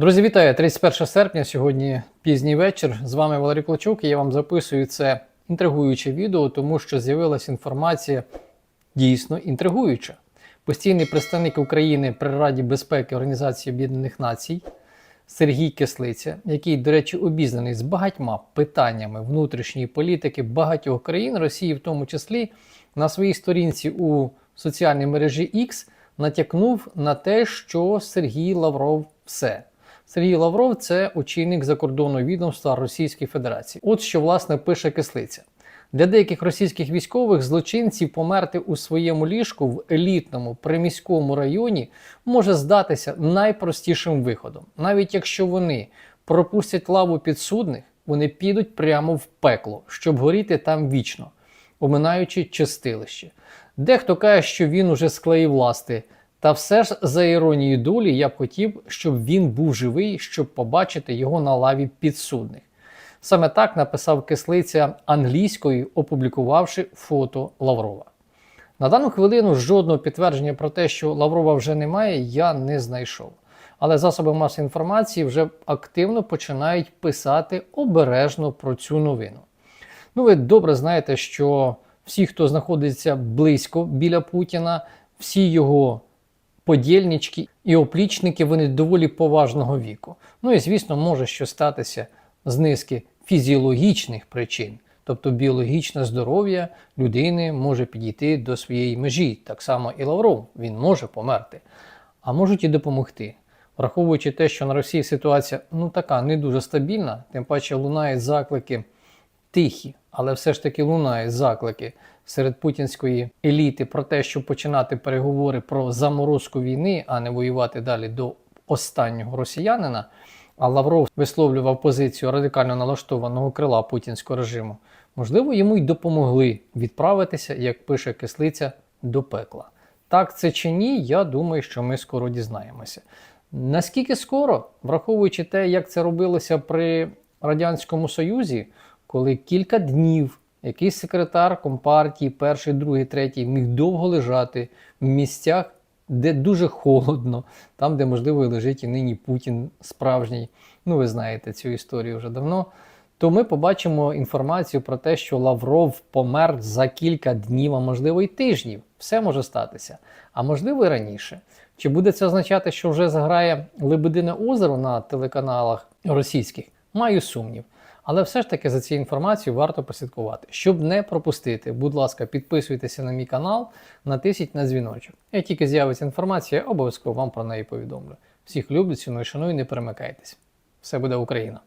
Друзі, вітаю! 31 серпня, сьогодні пізній вечір. З вами Валерій Клочук і я вам записую це інтригуюче відео, тому що з'явилася інформація дійсно інтригуюча. Постійний представник України при Раді безпеки Організації Об'єднаних Націй Сергій Кислиця, який, до речі, обізнаний з багатьма питаннями внутрішньої політики багатьох країн, Росії, в тому числі, на своїй сторінці у соціальній мережі X натякнув на те, що Сергій Лавров все. Сергій Лавров це очільник закордонного відомства Російської Федерації. От що власне пише кислиця. Для деяких російських військових злочинців померти у своєму ліжку в елітному приміському районі може здатися найпростішим виходом. Навіть якщо вони пропустять лаву підсудних, вони підуть прямо в пекло, щоб горіти там вічно, оминаючи чистилище. Дехто каже, що він уже склеїв ласти. Та все ж за іронією долі я б хотів, щоб він був живий, щоб побачити його на лаві підсудних. Саме так написав кислиця англійською, опублікувавши фото Лаврова. На дану хвилину жодного підтвердження про те, що Лаврова вже немає, я не знайшов. Але засоби масової інформації вже активно починають писати обережно про цю новину. Ну, ви добре знаєте, що всі, хто знаходиться близько біля Путіна, всі його подільнички і оплічники, вони доволі поважного віку. Ну і звісно, може щось статися з низки фізіологічних причин. Тобто біологічне здоров'я людини може підійти до своєї межі. Так само і Лавров, він може померти, а можуть і допомогти. Враховуючи те, що на Росії ситуація ну така не дуже стабільна, тим паче лунають заклики тихі, але все ж таки лунають заклики серед путінської еліти про те, щоб починати переговори про заморозку війни, а не воювати далі до останнього росіянина. А Лавров висловлював позицію радикально налаштованого крила путінського режиму. Можливо, йому й допомогли відправитися, як пише кислиця, до пекла. Так це чи ні, я думаю, що ми скоро дізнаємося. Наскільки скоро, враховуючи те, як це робилося при Радянському Союзі, коли кілька днів якийсь секретар компартії, перший, другий, третій, міг довго лежати в місцях, де дуже холодно, там, де, можливо, і лежить і нині Путін справжній. Ну, ви знаєте цю історію вже давно. То ми побачимо інформацію про те, що Лавров помер за кілька днів, а можливо й тижнів. Все може статися. А можливо і раніше. Чи буде це означати, що вже заграє Лебедине озеро на телеканалах російських? Маю сумнів. Але все ж таки за цією інформацією варто послідкувати. Щоб не пропустити, будь ласка, підписуйтеся на мій канал, натисніть на дзвіночок. Як тільки з'явиться інформація, я обов'язково вам про неї повідомлю. Всіх люблю, ціную, шаную, не перемикайтесь. Все буде Україна!